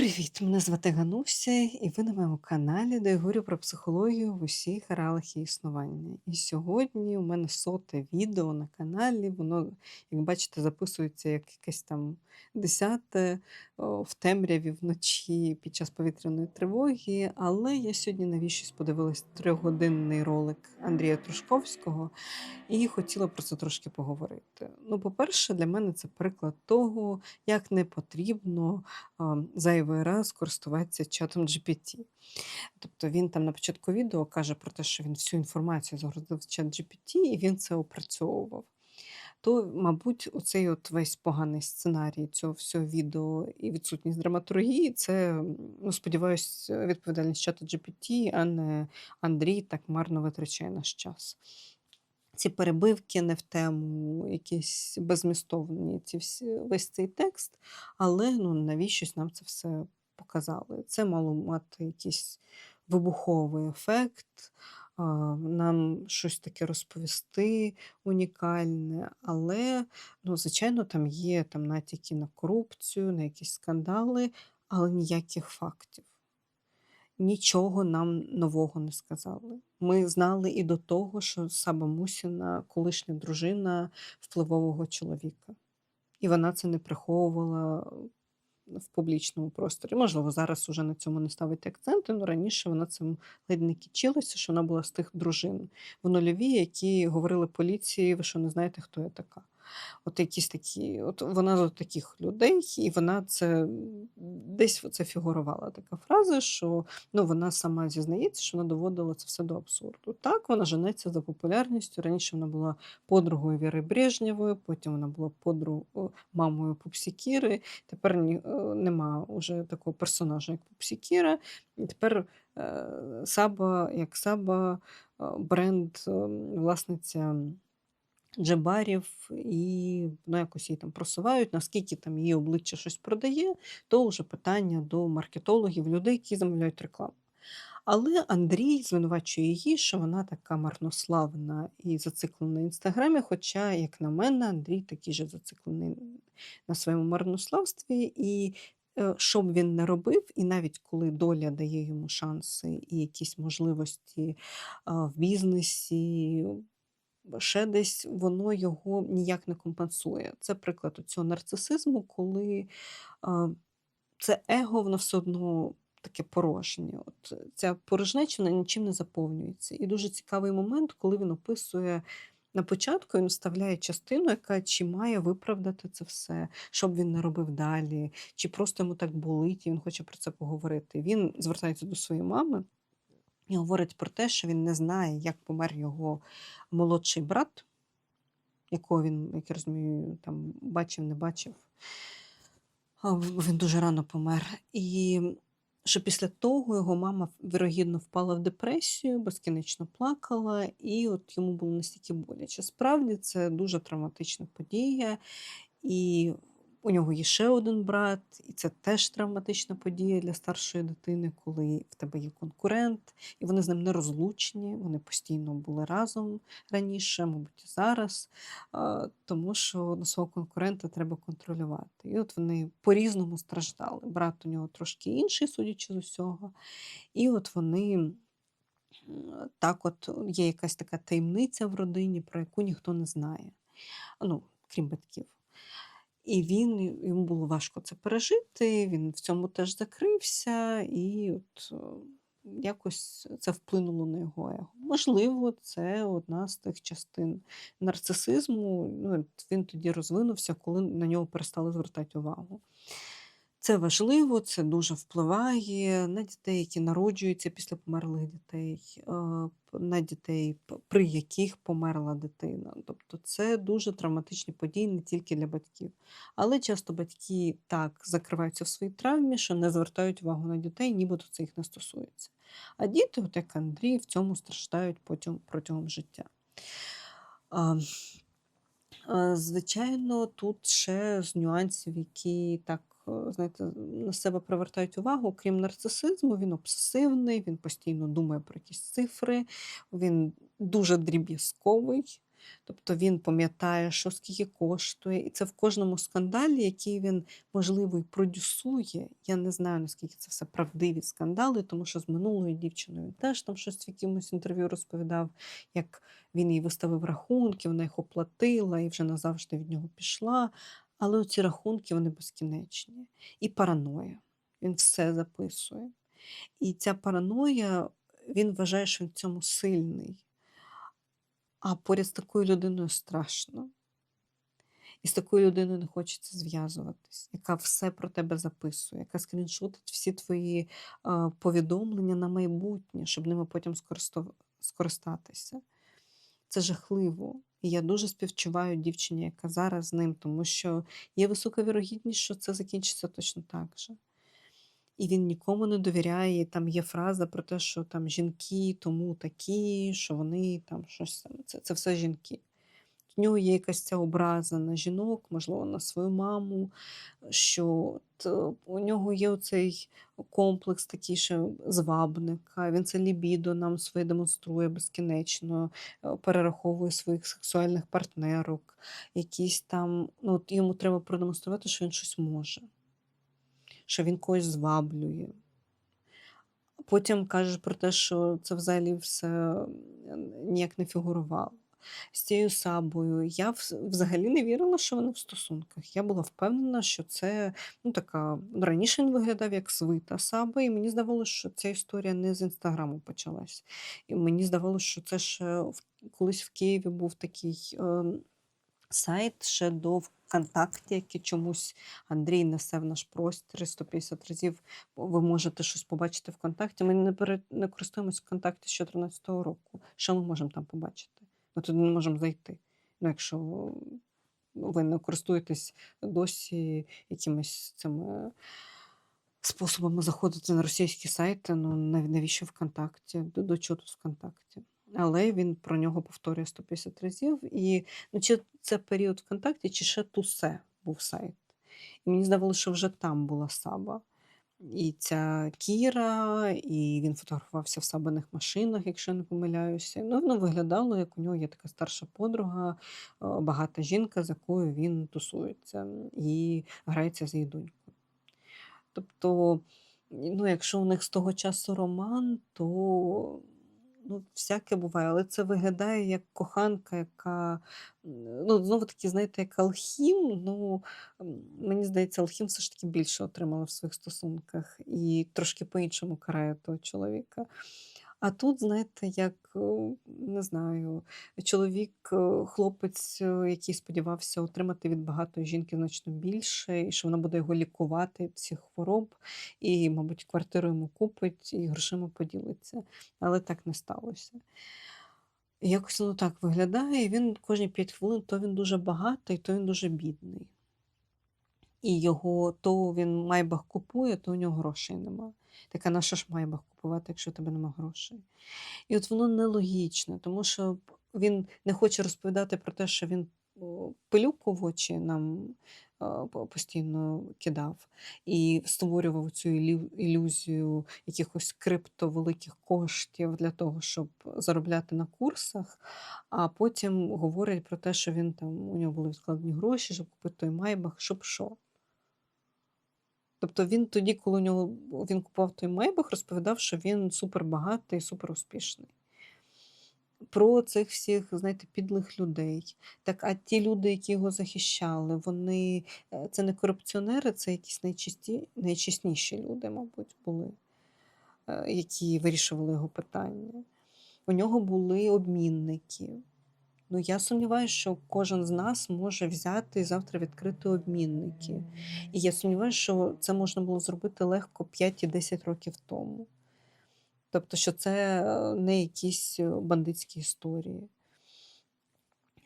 Привіт! Мене звати Гануся, і ви на моєму каналі, де я говорю про психологію в усіх реалах її існування. І сьогодні у мене соте відео на каналі. Воно, як бачите, записується як якесь там десяте в темряві вночі під час повітряної тривоги. Але я сьогодні навіщось подивилась трьохгодинний ролик Андрія Трушковського і хотіла про це трошки поговорити. Ну, по-перше, для мене це приклад того, як не потрібно а, зайвий раз користуватися чатом GPT. Тобто він там на початку відео каже про те, що він всю інформацію загрузив в чат GPT, і він це опрацьовував. То, мабуть, оцей от весь поганий сценарій цього всього відео і відсутність драматургії, це, ну, сподіваюсь, відповідальність чату GPT, а не Андрій так марно витрачає наш час. Ці перебивки не в тему, якісь беззмістовні ці всі, весь цей текст, але ну, навіщось нам це все показали. Це мало мати якийсь вибуховий ефект, нам щось таке розповісти унікальне, але, ну, звичайно, там є там натяки на корупцію, на якісь скандали, але ніяких фактів. Нічого нам нового не сказали. Ми знали і до того, що Саба Мусіна колишня дружина впливового чоловіка. І вона це не приховувала в публічному просторі. Можливо, зараз уже на цьому не ставить акценти, але раніше вона цим ледь не кичилася, що вона була з тих дружин в нульові, які говорили поліції, ви що не знаєте, хто я така. От якісь такі, от вона з таких людей, і вона це десь це фігурувала така фраза, що ну, вона сама зізнається, що вона доводила це все до абсурду. Так, вона женеться за популярністю. Раніше вона була подругою Віри Брежнєвої, потім вона була подругою мамою Пупсікіри. Тепер е, нема вже такого персонажа, як Пупсікіра. І тепер е, Саба, як Саба, е, бренд, е, власниця. Джебарів, і ну, якось її там просувають, наскільки там її обличчя щось продає, то вже питання до маркетологів, людей, які замовляють рекламу. Але Андрій звинувачує її, що вона така марнославна і зациклена на інстаграмі. Хоча, як на мене, Андрій такий же зациклений на своєму марнославстві. І е, що б він не робив, і навіть коли доля дає йому шанси і якісь можливості в бізнесі, ще десь воно його ніяк не компенсує. Це приклад цього нарцисизму, коли це его, воно все одно таке порожнє. От ця порожнечина нічим не заповнюється. І дуже цікавий момент, коли він описує. На початку він вставляє частину, яка чи має виправдати це все, що б він не робив далі, чи просто йому так болить, і він хоче про це поговорити. Він звертається до своєї мами і говорить про те, що він не знає, як помер його молодший брат, якого він, як я розумію, там бачив, не бачив. Він дуже рано помер. І що після того його мама, вірогідно, впала в депресію, безкінечно плакала, і от йому було настільки боляче. Справді це дуже травматична подія. І у нього є ще один брат, і це теж травматична подія для старшої дитини, коли в тебе є конкурент, і вони з ним не розлучені, вони постійно були разом раніше, мабуть, і зараз, тому що на свого конкурента треба контролювати. І от вони по-різному страждали. Брат у нього трошки інший, судячи з усього. І от вони так, от є якась така таємниця в родині, про яку ніхто не знає. Ну, крім батьків. І він йому було важко це пережити, він в цьому теж закрився, і от, е, якось це вплинуло на його его. Можливо, це одна з тих частин нарцисизму. Ну, він тоді розвинувся, коли на нього перестали звертати увагу. Це важливо, це дуже впливає на дітей, які народжуються після померлих дітей, е, на дітей, при яких померла дитина. Тобто це дуже травматичні події не тільки для батьків. Але часто батьки так закриваються в своїй травмі, що не звертають увагу на дітей, нібито це їх не стосується. А діти, от як Андрій, в цьому страждають потім протягом життя. Звичайно, тут ще з нюансів, які так, знаєте, на себе привертають увагу, крім нарцисизму, він обсесивний, він постійно думає про якісь цифри, він дуже дріб'язковий. Тобто він пам'ятає, що скільки коштує, і це в кожному скандалі, який він, можливо, і продюсує. Я не знаю, наскільки це все правдиві скандали, тому що з минулою дівчиною він теж там щось в якомусь інтерв'ю розповідав, як він їй виставив рахунки, вона їх оплатила і вже назавжди від нього пішла. Але ці рахунки вони безкінечні. І параноя. Він все записує. І ця параноя, він вважає, що він в цьому сильний. А поряд з такою людиною страшно. І з такою людиною не хочеться зв'язуватись, яка все про тебе записує, яка скріншотить всі твої повідомлення на майбутнє, щоб ними потім скористатися. Це жахливо. І я дуже співчуваю дівчині, яка зараз з ним, тому що є висока вірогідність, що це закінчиться точно так же. І він нікому не довіряє. Там є фраза про те, що там жінки тому такі, що вони там щось. Це, це все жінки. В нього є якась ця образа на жінок, можливо, на свою маму, що е, у нього є оцей комплекс такий ще звабника. Він це лібідо нам своє демонструє безкінечно, е, перераховує своїх сексуальних партнерок, якісь там, ну, от йому треба продемонструвати, що він щось може, що він когось зваблює. Потім каже про те, що це взагалі все ніяк не фігурувало. З цією сабою я взагалі не вірила, що вони в стосунках. Я була впевнена, що це ну, така. Раніше він виглядав як свита саба, і мені здавалося, що ця історія не з інстаграму почалась. І мені здавалося, що це в- колись в Києві був такий. ем, Сайт ще до ВКонтакті, який чомусь Андрій несе в наш простір і 150 разів ви можете щось побачити ВКонтакті. Ми не, пере... не користуємося ВКонтакті з 2014 року. Що ми можемо там побачити? Ми туди не можемо зайти. Ну, якщо ви не користуєтесь досі якимись цими способами заходити на російські сайти, ну нав- навіщо ВКонтакті? До, до чого тут ВКонтакті? Але він про нього повторює 150 разів. І ну, чи це період ВКонтакті, чи ще Тусе був сайт. І мені здавалося, що вже там була Саба. І ця Кіра, і він фотографувався в сабаних машинах, якщо не помиляюся. Ну, воно виглядало, як у нього є така старша подруга, е, багата жінка, з якою він тусується і грається з її донькою. Тобто, ну, якщо у них з того часу роман, то ну, всяке буває, але це виглядає як коханка, яка ну, знову таки, знаєте, як Алхім. Ну, мені здається, Алхім все ж таки більше отримала в своїх стосунках і трошки по-іншому карає того чоловіка. А тут, знаєте, як е, не знаю, чоловік, е, хлопець, е, який сподівався отримати від багатої жінки значно більше, і що вона буде його лікувати всіх хвороб, і, мабуть, квартиру йому купить, і грошима поділиться. Але так не сталося. Якось воно так виглядає, і він кожні 5 хвилин то він дуже багатий, то він дуже бідний. І його то він майбах купує, то у нього грошей нема. Така на що ж майбах купувати, якщо у тебе нема грошей? І от воно нелогічне, тому що він не хоче розповідати про те, що він пилюку в очі нам постійно кидав і створював цю ілюзію якихось криптовеликих коштів для того, щоб заробляти на курсах, а потім говорить про те, що він там у нього були відкладені гроші, щоб купити той майбах, щоб що. Тобто він тоді, коли у нього він купував той майбах, розповідав, що він супербагатий, суперуспішний. Про цих всіх, знаєте, підлих людей. Так, а ті люди, які його захищали, вони е, це не корупціонери, це якісь найчисті, найчесніші люди, мабуть, були, е, які вирішували його питання. У нього були обмінники. Ну, я сумніваюся, що кожен з нас може взяти завтра відкрити обмінники. І я сумніваюся, що це можна було зробити легко 5 і 10 років тому. Тобто, що це е, не якісь е, бандитські історії.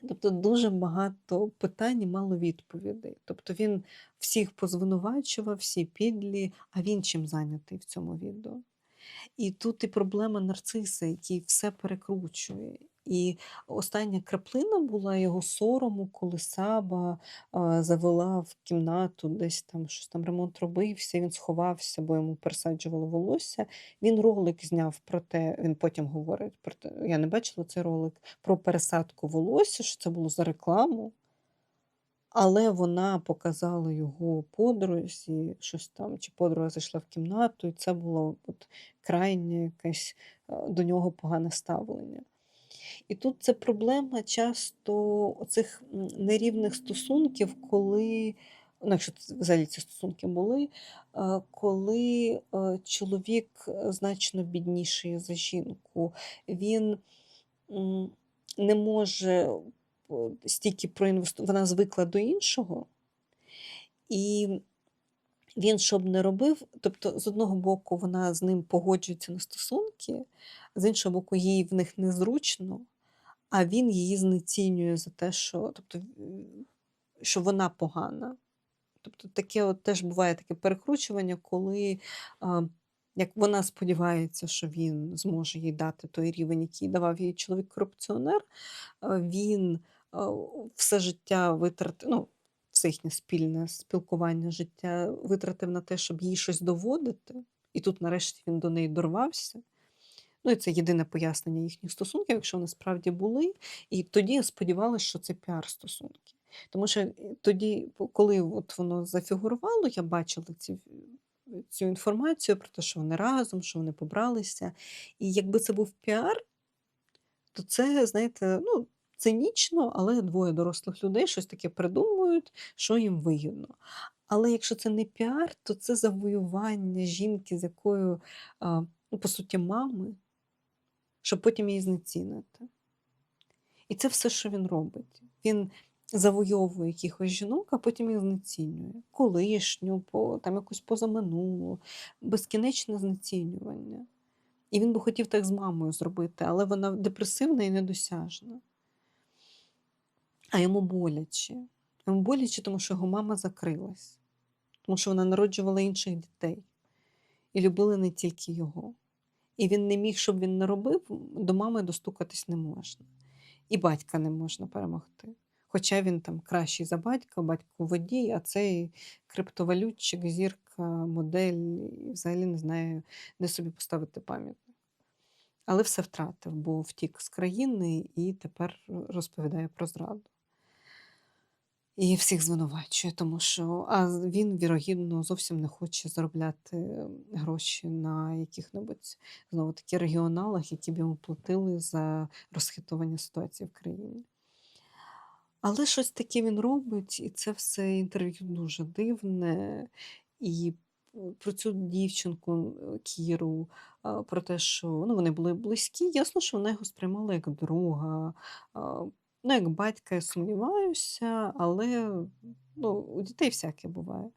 Тобто дуже багато питань і мало відповідей. Тобто він всіх позвинувачував, всі підлі, а він чим зайнятий в цьому відео. І тут і проблема нарциса, який все перекручує. І остання краплина була його сорому, коли Саба, завела в кімнату, десь там щось там ремонт робився, він сховався, бо йому пересаджували волосся. Він ролик зняв про те, він потім говорить про те, я не бачила цей ролик, про пересадку волосся, що це було за рекламу. Але вона показала його подрузі, щось там, чи подруга зайшла в кімнату, і це було от крайнє якесь до нього погане ставлення. І тут це проблема часто оцих м, нерівних стосунків, коли, ну, якщо взагалі ці стосунки були, е, коли е, чоловік е, значно бідніший за жінку, він не може стільки проінвестувати, вона звикла до іншого, і він що б не робив, тобто, з одного боку, вона з ним погоджується на стосунки, з іншого боку, їй в них незручно, а він її знецінює за те, що, тобто, що вона погана. Тобто таке от теж буває таке перекручування, коли а, як вона сподівається, що він зможе їй дати той рівень, який давав їй чоловік-корупціонер, він а, все життя витратив, ну, все їхнє спільне спілкування життя витратив на те, щоб їй щось доводити. І тут, нарешті, він до неї дорвався. Ну, і це єдине пояснення їхніх стосунків, якщо вони справді були. І тоді я сподівалася, що це піар-стосунки. Тому що е, тоді, коли от воно зафігурувало, я бачила ці, цю інформацію про те, що вони разом, що вони побралися. І якби це був піар, то це, знаєте, ну, цинічно, але двоє дорослих людей щось таке придумують, що їм вигідно. Але якщо це не піар, то це завоювання жінки, з якою, ну, по суті, мами, щоб потім її знецінити. І це все, що він робить. Він завойовує якихось жінок, а потім їх знецінює. Колишню, по, там якусь позаминулу, безкінечне знецінювання. І він би хотів так з мамою зробити, але вона депресивна і недосяжна. А йому боляче. Йому боляче, тому що його мама закрилась, тому що вона народжувала інших дітей і любили не тільки його. І він не міг, щоб він не робив, до мами достукатись не можна. І батька не можна перемогти. Хоча він там кращий за батька, батько водій, а цей криптовалютчик, зірка, модель, і взагалі не знає, де собі поставити пам'ятник. Але все втратив, бо втік з країни і тепер розповідає про зраду. І всіх звинувачує, тому що а він, вірогідно, зовсім не хоче заробляти гроші на яких-небудь знову таки регіоналах, які б йому платили за розхитування ситуації в країні. Але щось таке він робить, і це все інтерв'ю дуже дивне. І про цю дівчинку е, Кіру, про те, що ну, вони були близькі. Ясно, що вона його сприймала як друга. Ну, як батька, я сумніваюся, але ну, у дітей всяке буває.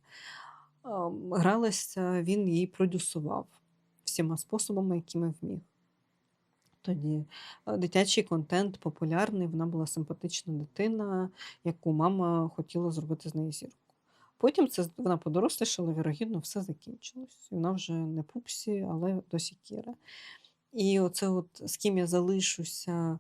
Гралася, він її продюсував всіма способами, якими вміг. Тоді е, дитячий контент популярний, вона була симпатична дитина, яку мама хотіла зробити з неї зірку. Потім це вона подорослішала, вірогідно, все закінчилось. Вона вже не пупсі, але досі Кіра. І оце от з ким я залишуся,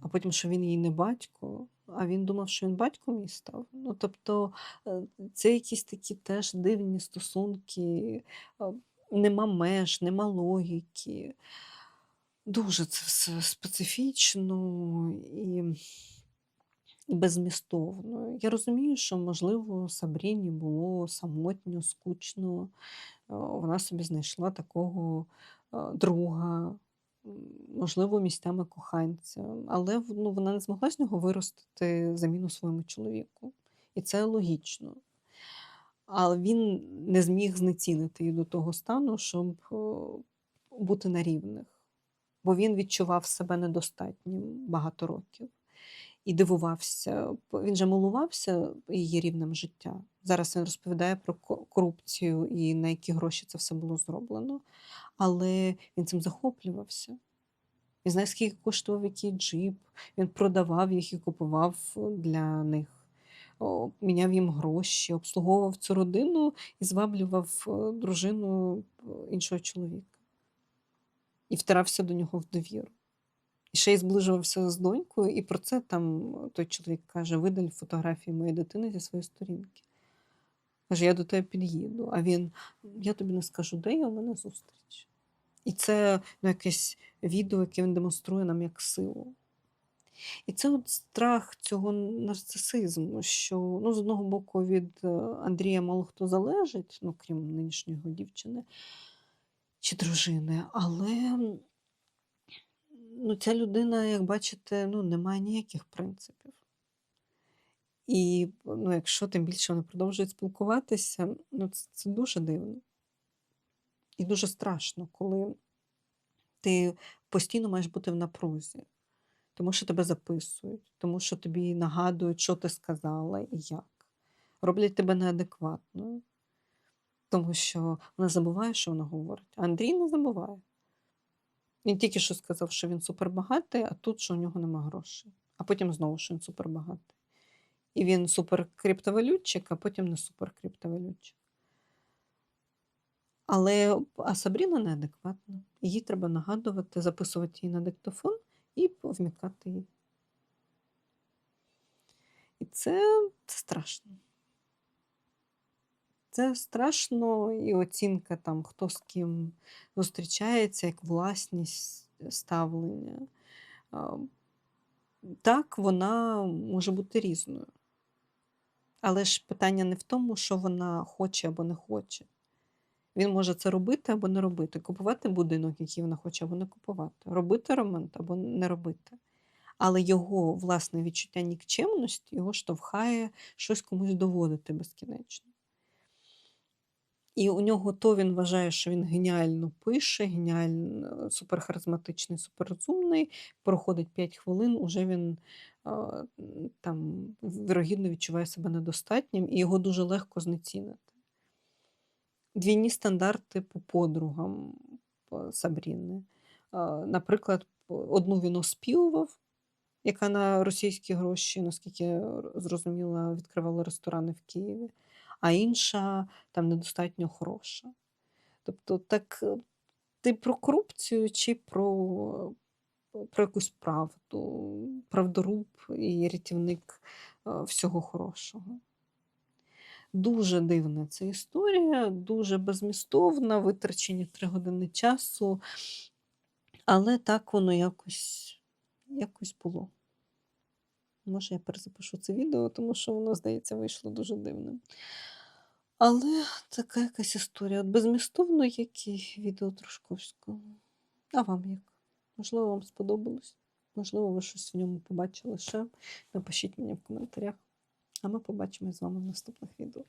а потім, що він їй не батько, а він думав, що він батьком їй став. Ну, тобто, е, це якісь такі теж дивні стосунки, е, нема меж, нема логіки. Дуже це все специфічно і беззмістовно. Я розумію, що, можливо, Сабріні було самотньо, скучно. Е, Вона собі знайшла такого друга, можливо, місцями коханця, але ну, вона не змогла з нього виростити заміну своєму чоловіку. І це логічно. Але він не зміг знецінити її до того стану, щоб е, бути на рівних бо він відчував себе недостатнім багато років і дивувався. Він же милувався її рівнем життя. Зараз він розповідає про корупцію і на які гроші це все було зроблено. Але він цим захоплювався. Він знає, скільки коштував який джип, він продавав їх і купував для них. Міняв їм гроші, обслуговував цю родину і зваблював е, дружину е, іншого чоловіка і втирався до нього в довіру. І ще й зближувався з донькою, і про це там той чоловік каже: "Видаль фотографії моєї дитини зі своєї сторінки". Каже: "Я до тебе під'їду". А він: "Я тобі не скажу, де я, у мене зустріч". І це, ну, якесь відео, яке він демонструє нам як силу. І це от страх цього нарцисизму, що, ну, з одного боку, від е, Андрія мало хто залежить, ну, крім нинішньої його дівчини чи дружини, але ну, ця людина, як бачите, ну, не має ніяких принципів. І ну, якщо тим більше вони продовжують спілкуватися, ну, це, це дуже дивно. І дуже страшно, коли ти постійно маєш бути в напрузі, тому що тебе записують, тому що тобі нагадують, що ти сказала і як. Роблять тебе неадекватною, тому що вона забуває, що вона говорить. А Андрій не забуває. Він тільки що сказав, що він супербагатий, а тут, що у нього нема грошей. А потім знову, що він супербагатий. І він суперкриптовалютчик, а потім не суперкриптовалютчик. Але а Сабріна неадекватна. Їй треба нагадувати, записувати її на диктофон і вмикати її. І це страшно. Це страшно, і оцінка там, хто з ким зустрічається, як власність ставлення. Так, вона може бути різною. Але ж питання не в тому, що вона хоче або не хоче. Він може це робити або не робити. Купувати будинок, який вона хоче, або не купувати. Робити ремонт або не робити. Але його власне відчуття нікчемності його штовхає щось комусь доводити безкінечно. І у нього то він вважає, що він геніально пише, геніально суперхаризматичний, суперрозумний. Проходить 5 хвилин, уже він там вірогідно відчуває себе недостатнім, і його дуже легко знецінити. Двійні стандарти по подругам Сабріни. Наприклад, одну він оспівував, яка на російські гроші, наскільки я зрозуміла, відкривала ресторани в Києві, а інша там недостатньо хороша. Тобто, так е, ти про корупцію чи про, про якусь правду, правдоруб і рятівник е, всього хорошого. Дуже дивна ця історія, дуже безмістовна, витрачені три години часу, але так воно якось, якось було. Може, я перезапишу це відео, тому що воно, здається, вийшло дуже дивним. Але така якась історія. От безмістовно, як і відео Трошковського. А вам як? Можливо, вам сподобалось? Можливо, ви щось в ньому побачили ще. Напишіть мені в коментарях. А ми побачимось з вами в наступних відео.